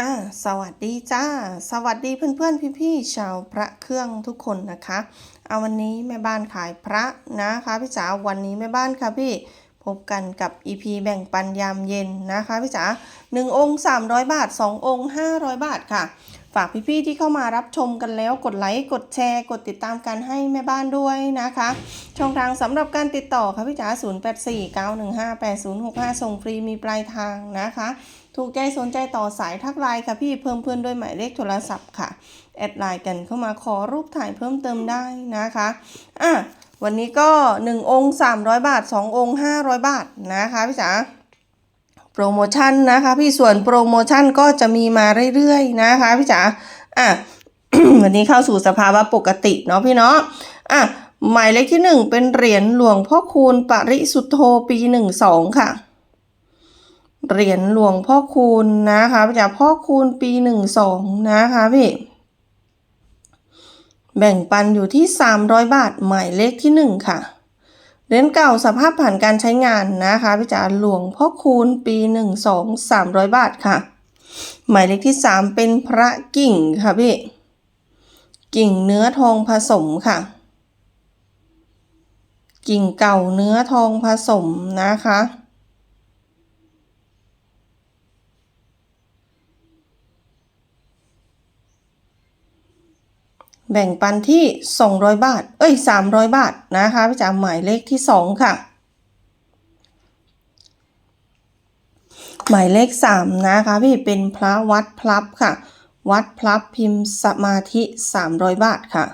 อ่าสวัสดีจ้า สวัสดีเพื่อนๆ พี่ๆ ชาวพระเครื่องทุกคนนะคะเอาวันนี้แม่บ้านขายพระนะคะพี่จ๋าวันนี้แม่บ้านค่ะพี่พบกันกับ EP แบ่งปันยามเย็นนะคะพี่จ๋าหนึ่งองค์ 300 บาท 2 องค์ 500 บาทค่ะ ฝากพี่ๆที่เข้ามารับชมกันแล้วกดไลค์กดแชร์กดติดตามกันให้แม่บ้านด้วยนะคะ ช่องทางสำหรับการติดต่อค่ะพี่จ๋า0849158065 ส่งฟรีมีปลายทางนะคะ ถูกใจสนใจต่อสายทักไลน์ค่ะพี่เพิ่มเพื่อนด้วยหมายเลขโทรศัพท์ค่ะ แอดไลน์กันเข้ามาขอรูปถ่ายเพิ่มเติมได้นะคะอะวันนี้ก็ 1 องค์ 300 บาท 2 องค์ 500 บาทนะคะพี่จ๋าโปรโมชั่นนะคะพี่ส่วนโปรโมชั่นก็จะมีมาเรื่อยๆนะคะพี่จ๋าอะวันนี้เข้าสู่สภาวะปกติเนาะพี่เนาะอะหมายเลขที่ 1 เป็นเหรียญหลวงพ่อคูณปริสุทโธปี 12 ค่ะ เหรียญหลวงพ่อคูณนะคะจากพ่อคูณปีหนึ่งสองนะคะพี่แบ่งปันอยู่ที่ 300 บาทหมายเลขที่ 1 ค่ะเหรียญเก่าสภาพผ่านการใช้งานนะคะพี่จ๋าหลวงพ่อคูณปี 1 2 300 บาทค่ะ หมายเลขที่ 3 เป็นพระกิ่งค่ะพี่ กิ่งเนื้อทองผสมค่ะ กิ่งเก่าเนื้อทองผสมนะคะ แบ่งปันที่ 200 บาท เอ้ย 300 บาทนะคะพี่จ๋าหมายเลขที่ 2 ค่ะ หมายเลข 3 นะคะพี่เป็นพระวัดพลับค่ะ วัดพลับพิมพ์สมาธิ 300 บาทค่ะ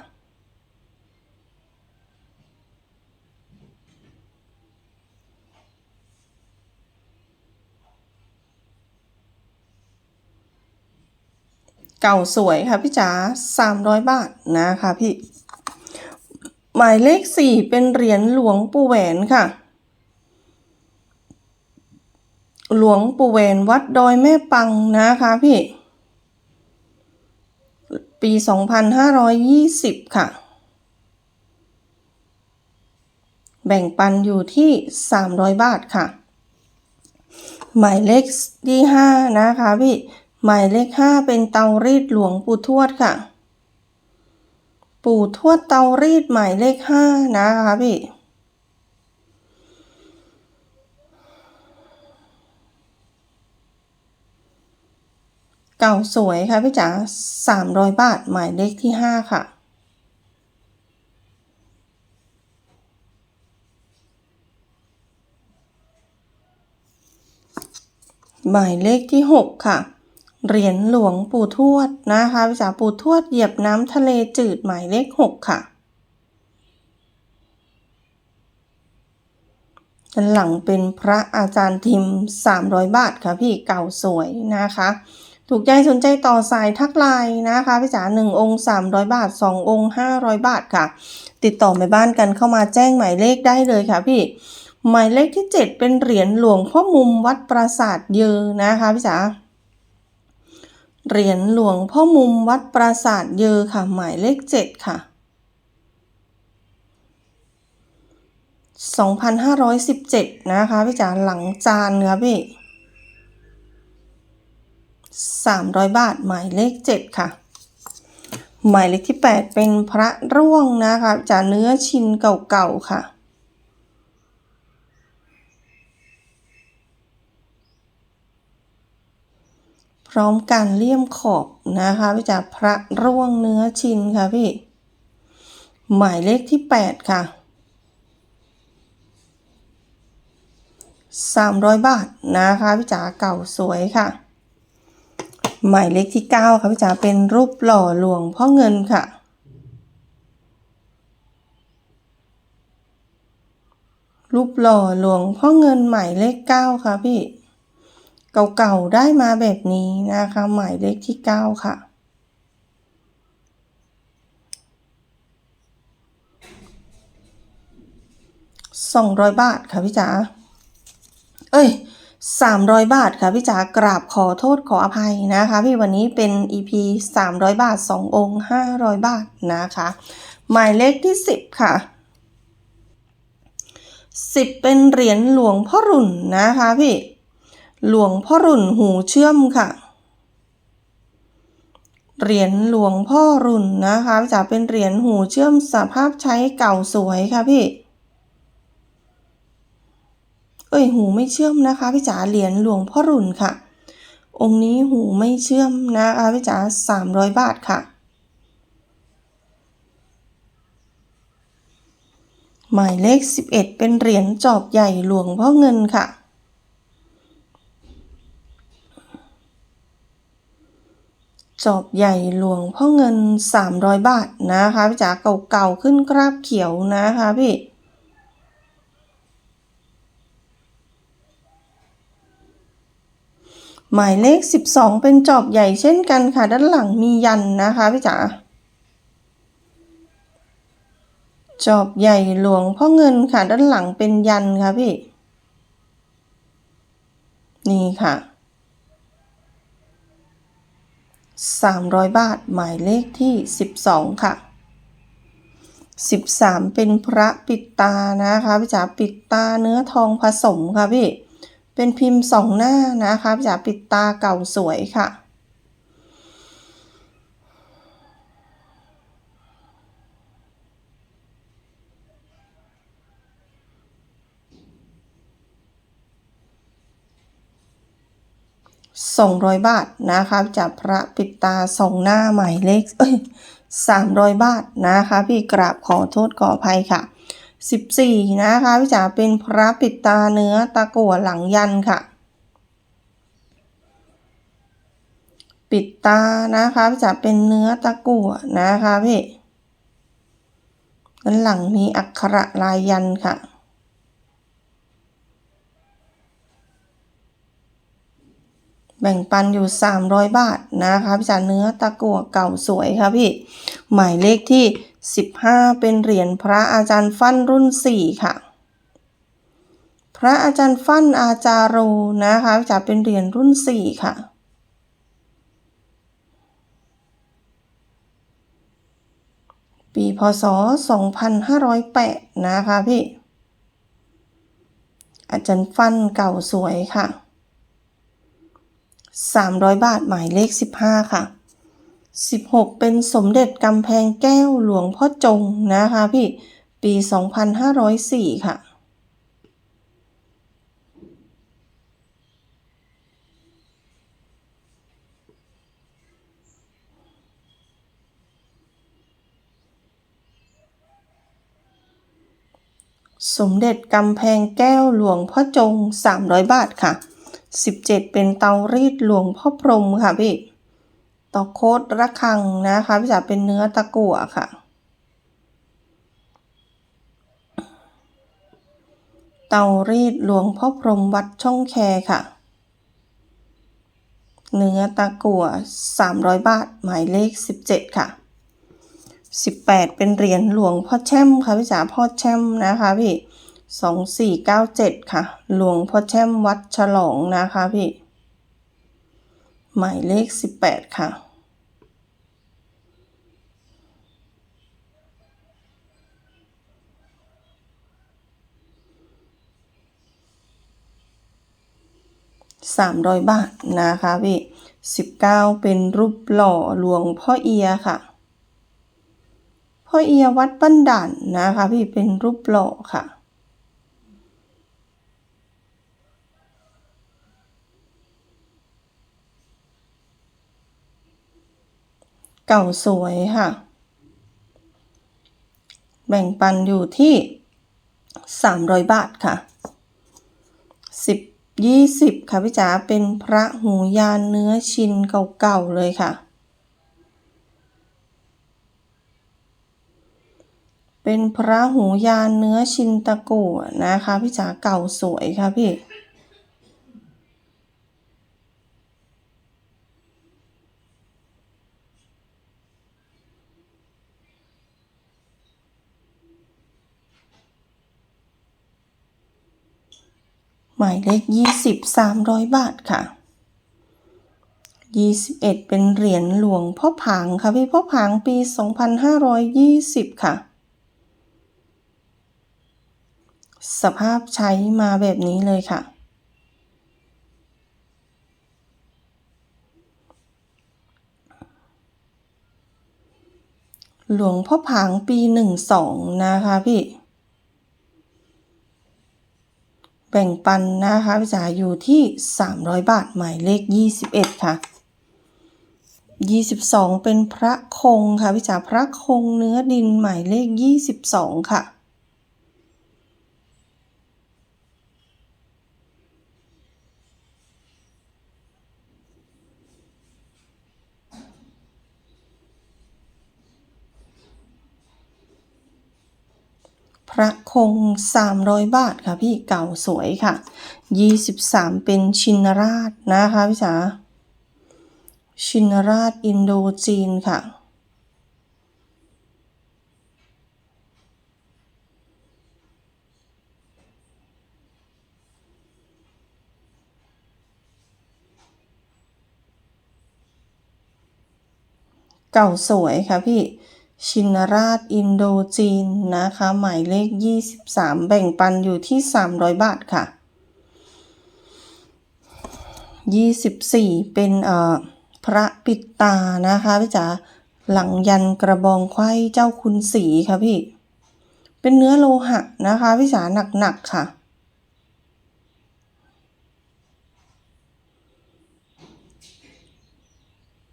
เก่าสวยค่ะพี่จ๋า300บาทนะคะพี่ หมายเลข4เป็นเหรียญหลวงปู่แหวนค่ะ หลวงปู่แหวนวัดดอยแม่ปังนะคะพี่ ปี2520ค่ะ แบ่งปันอยู่ที่300บาทค่ะ หมายเลขที่5นะคะพี่ หมายเลข5เป็นเตารีดหลวงปู่ทวดค่ะ ปู่ทวดเตารีดหมายเลข5นะคะพี่เก่าสวยค่ะพี่จ๋า300บาทหมายเลขที่5ค่ะหมายเลขที่ 6 ค่ะ เหรียญหลวงปู่ทวดนะคะพี่จ๋าปู่ทวดเหยียบน้ำทะเลจืดหมายเลข6ค่ะด้านหลังเป็นพระอาจารย์ทิม 300 บาทค่ะพี่เก่าสวยนะคะ ถูกใจสนใจต่อสายทักไลน์นะคะพี่จ๋า1องค์ 300 บาท 2 องค์ 500 บาทค่ะ ติดต่อแม่บ้านกันเข้ามาแจ้งหมายเลขได้เลยค่ะพี่ หมายเลขที่ 7 เป็นเหรียญหลวงพ่อมุมวัดปราสาทเยอนะคะพี่จ๋า เหรียญหลวงพ่อมุมวัดปราสาทเยอค่ะ หมายเลข7ค่ะ 2517 นะคะพี่จ๋าหลังจานครับพี่ 300 บาทหมายเลข7ค่ะ หมายเลขที่ 8 เป็นพระร่วงนะคะจ๋าเนื้อชิ้นเก่าๆค่ะ พร้อมการเลี่ยมขอบนะคะพี่จ๋าพระร่วงเนื้อชินค่ะพี่ หมายเลขที่ 8 ค่ะ 300 บาทนะคะพี่จ๋าเก่าสวยค่ะ หมายเลขที่ 9 ค่ะพี่จ๋าเป็นรูปหล่อหลวงพ่อเงินค่ะรูปหล่อหลวงพ่อเงินหมายเลข9ค่ะพี่ เก่าๆได้มาแบบนี้นะคะ หมายเลขที่ 9 ค่ะ 200 บาทค่ะพี่จ๋า เอ้ย 300 บาทค่ะพี่จ๋ากราบขอโทษขออภัยนะคะ พี่วันนี้เป็น EP 300 บาท 2 องค์ 500 บาทนะคะ หมายเลขที่ 10 ค่ะ10 เป็นเหรียญหลวงพ่อรุ่นนะคะพี่ หลวงพ่อรุ่นหูเชื่อมค่ะ เหรียญหลวงพ่อรุ่นนะคะจะเป็นเหรียญหูเชื่อมสภาพใช้เก่าสวยค่ะพี่ เอ้ยหูไม่เชื่อมนะคะพี่จ๋าเหรียญหลวงพ่อรุ่นค่ะ องค์นี้หูไม่เชื่อมนะคะพี่จ๋าสามร้อยบาทค่ะหมายเลข 11 เป็นเหรียญจอบใหญ่หลวงพ่อเงินค่ะ จอบใหญ่หลวงพ่อเงิน 300 บาทนะคะพี่จ๋าเก่าๆขึ้นกราบเขียวนะคะพี่หมายเลข 12 เป็นจอบใหญ่เช่นกันค่ะ ด้านหลังมียันนะคะพี่จ๋าจอบใหญ่หลวงพ่อเงินค่ะ ด้านหลังเป็นยันค่ะพี่ นี่ค่ะ 300 บาทหมายเลขที่ 12 ค่ะ 13 เป็นพระปิดตานะคะพี่จ๋าปิดตาเนื้อทองผสมค่ะพี่ เป็นพิมพ์สองหน้านะคะพี่จ๋าปิดตาเก่าสวยค่ะ สองร้อยบาทนะคะจากพระปิดตาสองหน้าหมายเลขเอ้ยสามร้อยบาทนะคะ พี่กราบขอโทษขออภัยค่ะสิบสี่นะคะพี่จ๋าเป็นพระปิดตาเนื้อตะกั่วหลังยันค่ะ ปิดตานะคะพี่จ๋าเป็นเนื้อตะกั่วนะคะพี่ด้านหลังมีอักขระลายยันค่ะ แบ่งปันอยู่ 300 บาทนะคะพี่จ๋าเนื้อตะกั่วเก่าสวยค่ะพี่ หมายเลขที่ 15 เป็นเหรียญพระอาจารย์ฟั่นรุ่น 4 ค่ะ พระอาจารย์ฟั่นอาจารโรนะคะพี่จ๋าเป็นเหรียญรุ่น 4 ค่ะปีพศ 2508 นะคะพี่ อาจารย์ฟันเก่าสวยค่ะ 300 บาทหมายเลข 15 ค่ะ 16 เป็นสมเด็จกำแพงแก้วหลวงพ่อจงนะคะพี่ ปี 2504 ค่ะ สมเด็จกำแพงแก้วหลวงพ่อจง 300 บาทค่ะ 17 เป็นเตารีดหลวงพ่อพรหมค่ะพี่ตอโคดรระฆังนะคะพี่จ๋าเป็นเนื้อตะกั่วค่ะ เตารีดหลวงพ่อพรหมวัดช่องแคค่ะ เนื้อตะกั่ว 300 บาท หมายเลข 17 ค่ะ 18 เป็นเหรียญหลวงพ่อแช่มค่ะพี่จ๋าพ่อแช่มนะคะพี่ สองสี่เก้าเจ็ดค่ะ หลวงพ่อแช่มวัดฉลองนะคะพี่ หมายเลขสิบแปดค่ะ สามร้อยบาทนะคะพี่สิบเก้าเป็นรูปหล่อหลวงพ่อเอียค่ะ พ่อเอียวัดบ้านด่านนะคะพี่เป็นรูปหล่อค่ะ เก่าสวยค่ะ แบ่งปันอยู่ที่ 300 บาทค่ะ 10 20 ค่ะพี่จ๋าเป็นพระหูยานเนื้อชินเก่าๆเลยค่ะ เป็นพระหูยานเนื้อชินตะกั่วนะคะพี่จ๋าเก่าสวยค่ะพี่ หมายเลขยี่สิบสามร้อยบาทค่ะยี่สิบเอ็ดเป็นเหรียญหลวงพ่อผางค่ะพี่พ่อผางปีสองพันห้าร้อยยี่สิบค่ะ สภาพใช้มาแบบนี้เลยค่ะ หลวงพ่อผางปีหนึ่งสองนะคะพี่ แบ่งปันนะคะพี่จ๋าอยู่ที่ 300 บาทหมายเลข 21 ค่ะ 22 เป็นพระคงค่ะพี่จ๋าพระคงเนื้อดินหมายเลข 22 ค่ะ พระคง 300 บาทค่ะพี่เก่าสวยค่ะ 23 เป็นชินราชนะคะพี่จ๋าชินราชอินโดจีนค่ะ เก่าสวยค่ะพี่ ชินราชอินโดจีนนะคะ หมายเลข 23 แบ่งปันอยู่ที่ 300 บาทค่ะ 24 เป็นเอ่อพระปิดตานะคะพี่จ๋าหลังยันกระบองไขว้เจ้าคุณสีค่ะพี่ เป็นเนื้อโลหะนะคะพี่จ๋าหนักๆค่ะ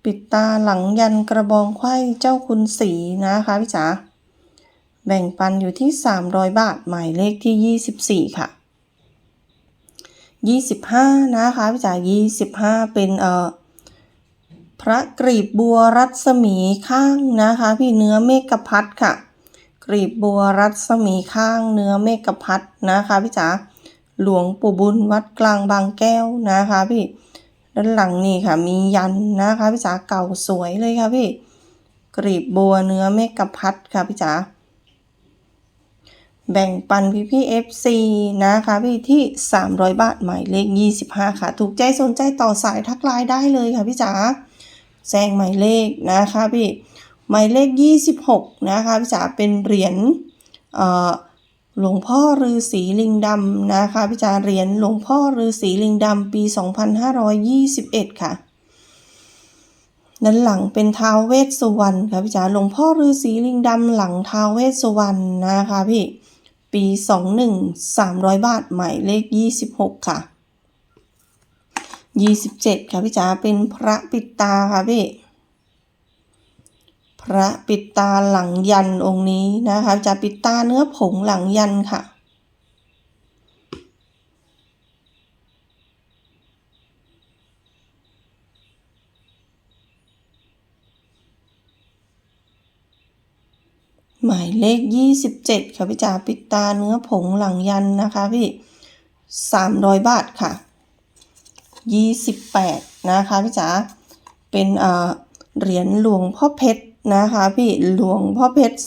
ปิดตาหลังยันกระบองไขว้เจ้าคุณสีนะคะพี่จ๋าแบ่งปันอยู่ที่ 300 บาทหมายเลขที่ 24 ค่ะ 25 นะคะพี่จ๋า25 เป็นเอ่อพระกรีบบัวรัศมีข้างนะคะ พี่เนื้อเมกพัดค่ะ กรีบบัวรัศมีข้างเนื้อเมกพัดนะคะพี่จ๋าหลวงปู่บุญวัดกลางบางแก้วนะคะพี่ ด้านหลังนี่ค่ะ มียันนะคะพี่จ๋าเก่าสวยเลยค่ะพี่ กรีบบัวเนื้อเมกะพัดค่ะพี่จ๋าแบ่งปันพี่พี่ FC นะคะพี่ที่ 300 บาทหมายเลข 25 ค่ะ ถูกใจสนใจต่อสายทักไลน์ได้เลยค่ะพี่จ๋าแจ้งหมายเลขนะคะพี่หมายเลข 26 นะคะพี่จ๋าเป็นเหรียญเอ่อ หลวงพ่อฤาษีลิงดำนะคะพี่จ๋าเหรียญหลวงพ่อฤาษีลิงดำปี 2521 ค่ะ ด้านหลังเป็นท้าวเวสสุวรรณค่ะพี่จ๋าหลวงพ่อฤาษีลิงดำหลังท้าวเวสสุวรรณนะคะพี่ปี 21 300 บาทหมายเลข 26 ค่ะ 27 ค่ะพี่จ๋าเป็นพระปิดตาค่ะพี่ ระปิดตาหลังยันองค์นี้นะคะ จะปิดตาเนื้อผงหลังยันค่ะ หมายเลข 27 ค่ะพี่จ๋าปิดตาเนื้อผงหลังยันนะคะพี่ 300 บาทค่ะ 28 นะคะพี่จ๋าเป็นเอ่อเหรียญหลวงพ่อเพชร นะคะพี่หลวงพ่อเพชร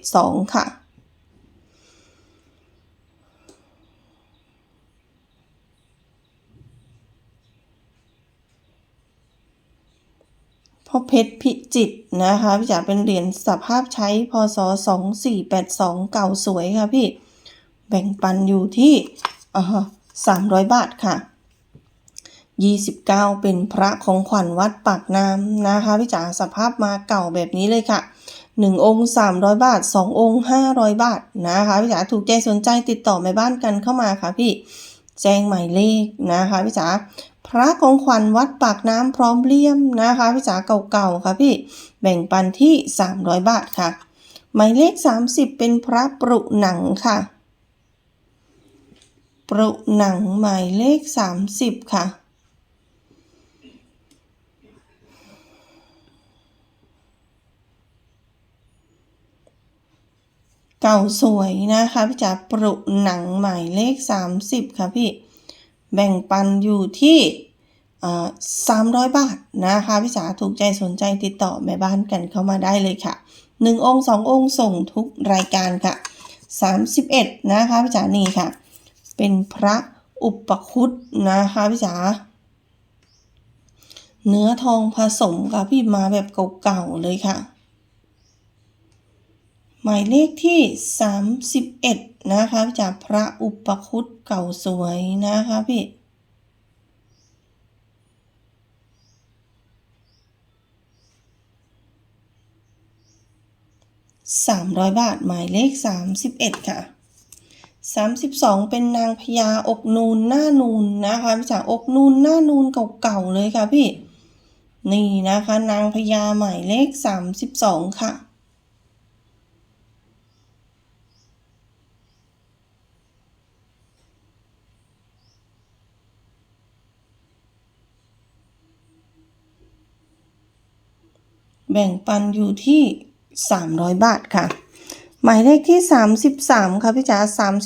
2472ค่ะ พ่อเพชรพิจิตนะคะพี่จ๋าเป็นเหรียญสภาพใช้พศ2482เก่าสวยค่ะพี่ แบ่งปันอยู่ที่เอ่อ300บาทค่ะ 29 เป็นพระของขวัญวัดปากน้ำนะคะพี่จ๋าสภาพมาเก่าแบบนี้เลยค่ะ 1 องค์ 300 บาท 2 องค์ 500 บาทนะคะพี่จ๋าถูกใจสนใจติดต่อแม่บ้านกันเข้ามาค่ะพี่แจ้งหมายเลขนะคะพี่จ๋าพระของขวัญวัดปากน้ำพร้อมเลี่ยมนะคะพี่จ๋าเก่าๆค่ะพี่แบ่งปันที่ 300 บาทค่ะ หมายเลข 30 เป็นพระปรุหนังค่ะ ปรุหนังหมายเลข 30 ค่ะ เก่าสวยนะคะพี่จ๋าปรุหนังหมายเลข 30 ค่ะพี่ แบ่งปันอยู่ที่สามร้อยบาทนะคะพี่จ๋าถูกใจสนใจติดต่อแม่บ้านกันเข้ามาได้เลยค่ะหนึ่งองค์สององค์ส่งทุกรายการค่ะสามสิบเอ็ดนะคะพี่จ๋านี่ค่ะ เป็นพระอุปคุตนะคะพี่จ๋าเนื้อทองผสมค่ะพี่มาแบบเก่าๆเลยค่ะ หมายเลขที่ 31 นะคะจากพระอุปคุตเก่าสวยนะคะพี่300บาทหมายเลข31ค่ะ32เป็นนางพญาอกนูนหน้านูนนะคะพี่จ๋าอกนูนหน้านูนเก่าๆเลยค่ะพี่ นี่นะคะ นางพญาหมายเลข32ค่ะ แบ่งปันอยู่ที่ 300 บาทค่ะ หมายเลขที่ 33 ค่ะพี่จ๋า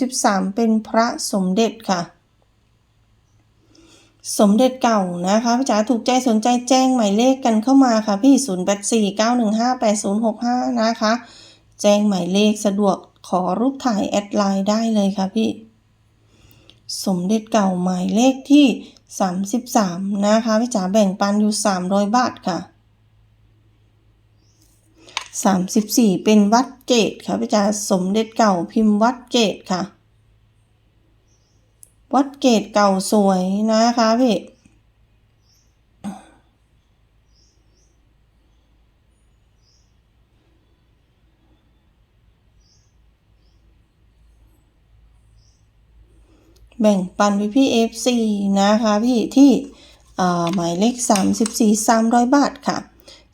33 เป็นพระสมเด็จค่ะ สมเด็จเก่านะคะพี่จ๋าถูกใจสนใจแจ้งหมายเลขกันเข้ามาค่ะพี่ 0849158065 นะคะ แจ้งหมายเลขสะดวกขอรูปถ่ายแอดไลน์ได้เลยค่ะพี่ สมเด็จเก่าหมายเลขที่ 33 นะคะพี่จ๋าแบ่งปันอยู่ 300 บาทค่ะ 34 เป็นวัดเกตค่ะพี่จ๋าสมเด็จเก่าพิมพ์วัดเกตค่ะ วัดเกตเก่าสวยนะคะพี่แบ่งปันพี่พี่ FC นะคะพี่ที่หมายเลข 34 300 บาทค่ะ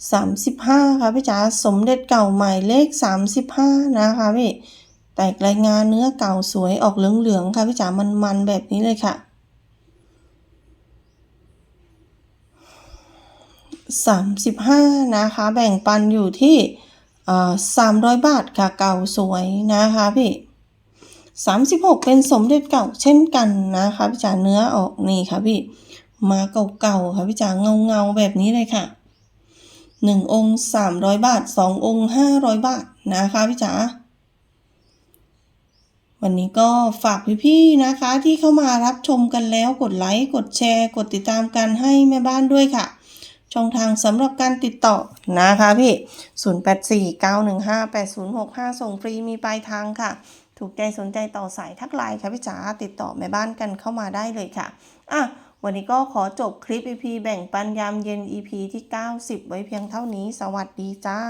35 ค่ะพี่จ๋าสมเด็จเก่าใหมายเลข 35 นะคะพี่แตกรายงานเนื้อเก่าสวยออกเหลืองๆค่ะพี่จ๋ามันๆแบบนี้เลยค่ะ 35 นะคะ แบ่งปันอยู่ที่เอ่อ300บาทค่ะเก่าสวยนะคะพี่36เป็นสมเด็จเก่าเช่นกันนะคะพี่จ๋าเนื้อออกนี่ค่ะพี่มาเก่าๆค่ะพี่จ๋าเงาๆแบบนี้เลยค่ะ 1 องค์ 300 บาท 2 องค์ 500 บาทนะคะพี่จ๋าวันนี้ก็ฝากพี่ๆนะคะที่เข้ามารับชมกันแล้วกดไลค์ กดแชร์ กดติดตามกันให้แม่บ้านด้วยค่ะ ช่องทางสำหรับการติดต่อนะคะพี่ 0849158065 ส่งฟรีมีปลายทางค่ะ ถูกใจสนใจต่อสายทักไลน์ค่ะพี่จ๋าติดต่อแม่บ้านกันเข้ามาได้เลยค่ะอะ วันนี้ก็ขอจบคลิป EP แบ่งปันยามเย็น EP ที่ 90 ไว้เพียงเท่านี้ สวัสดีจ้า